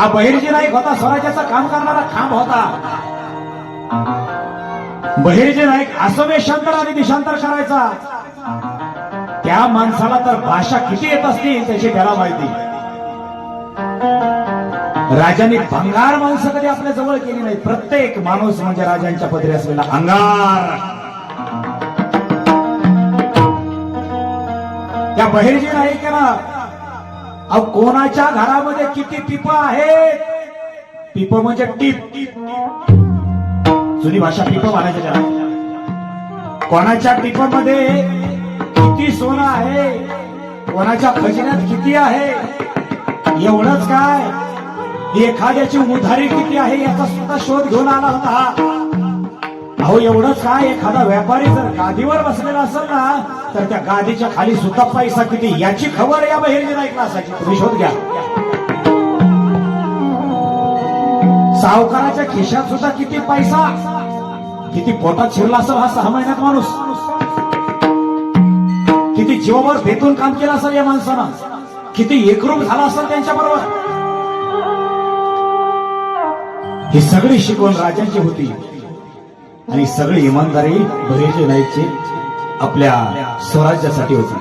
हा बहिर्जी नाईक होता स्वराज्याचं काम करणारा खांब होता. बहिर्जी नाईक असं वेशांतर आणि देशांतर करायचा. त्या माणसाला तर भाषा किती येत असतील त्याची त्याला माहिती. राजांनी भंगार माणसं कधी आपल्या जवळ केली नाही प्रत्येक माणूस म्हणजे राजांच्या पदरी असलेला अंगार. त्या बहिर्जी नाईक ना अहो कोणाच्या घरामध्ये किती पिप आहेत? पिप म्हणजे टीप. जुनी भाषा पिप म्हणायची त्याला. कोणाच्या टिपमध्ये किती सोनं आहे? कोणाच्या खजिन्यात किती आहे? एवढंच काय? एखाद्याची उधारी किती आहे याचा सुद्धा शोध घेऊन आला होता. हा. अहो एवढंच काय? एखादा व्यापारी जर गादीवर बसलेला असेल ना तर त्या गादीच्या खाली सुद्धा पैसा किती? याची खबर या बहिर्जी नाईकला असायची. तुम्ही शोध घ्या. सावकाराच्या खिशात सुद्धा किती पैसा? किती पोटात शिरला असेल हा सहा महिन्यात माणूस? किती जीवावर भेटून काम केलं असेल या माणसानं? किती एकरूप झाला असेल त्यांच्या बरोबर? ही सगळी शिकवण राजांची होती. आणि सगळी इमानदारी बहिर्जी नाईकची आपल्या स्वराज्यासाठी होती.